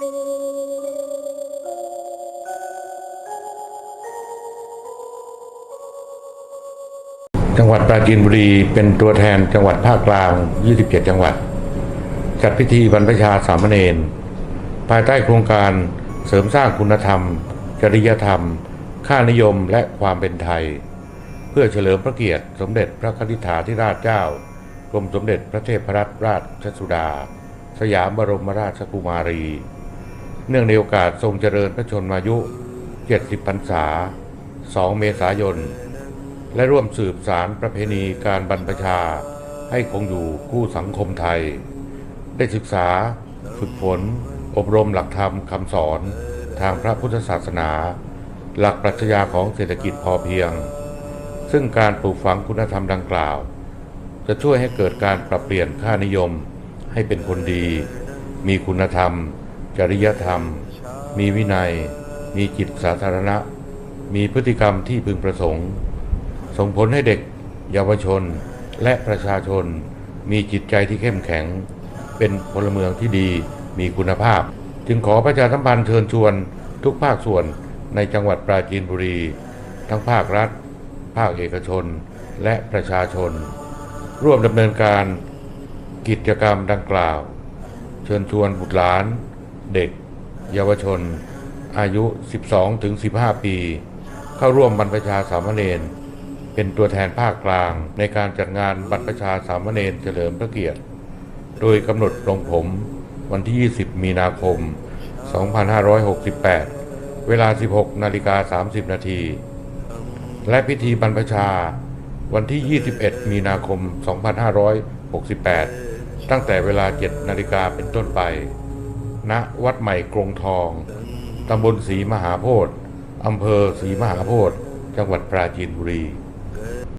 จังหวัดปราจีนบุรีเป็นตัวแทนจังหวัดภาคกลาง 27 จังหวัด จัดพิธีบรรพชาสามเณรภายใต้โครงการเสริมสร้างคุณธรรม จริยธรรม ค่านิยมและความเป็นไทย เพื่อเฉลิมพระเกียรติสมเด็จพระคณิษฐาธิราชเจ้ากรมสมเด็จพระเทพรัตนราชสุดา สยามบรมราชกุมารี เนื่องในโอกาสทรงเจริญพระชนมายุ 70 พรรษา 2 เมษายน และร่วมสืบสารประเพณีการบรรพชา ให้คงอยู่คู่สังคมไทย ได้ศึกษา ฝึกฝน อบรมหลักธรรมคำสอนทางพระพุทธศาสนา หลักปรัชญาของเศรษฐกิจพอเพียง ซึ่งการปลูกฝังคุณธรรมดังกล่าว จะช่วยให้เกิดการปรับเปลี่ยนค่านิยมให้เป็นคนดี มีคุณธรรม จริยธรรม มีวินัย มีจิตสาธารณะ มีพฤติกรรมที่พึงประสงค์ ส่งผลให้เด็ก เยาวชน และประชาชน มีจิตใจที่เข้มแข็ง เป็นพลเมืองที่ดีมีคุณภาพ จึงขอประชาสัมพันธ์เชิญชวนทุกภาคส่วนในจังหวัดปราจีนบุรี ทั้งภาครัฐ ภาคเอกชน และประชาชน ร่วมดำเนินการกิจกรรมดังกล่าว เชิญชวนบุตรหลาน เด็ก เยาวชน อายุ 12 ถึง 15 ปี เข้าร่วมบรรพชาสามเณรเป็นตัวแทนภาคกลางในการจัดงานบรรพชาสามเณรเฉลิมพระเกียรติ โดยกำหนดลงผมวันที่ 20 มีนาคม 2568 เวลา 16 นาฬิกา 30 นาทีและพิธีบรรพชาวันที่ 21 มีนาคม 2568 ตั้งแต่เวลา 7 นาฬิกาเป็นต้นไป ณวัดใหม่กรงทอง ตำบลศรีมหาโพธิ์อำเภอศรีมหาโพธิ์จังหวัดปราจีนบุรี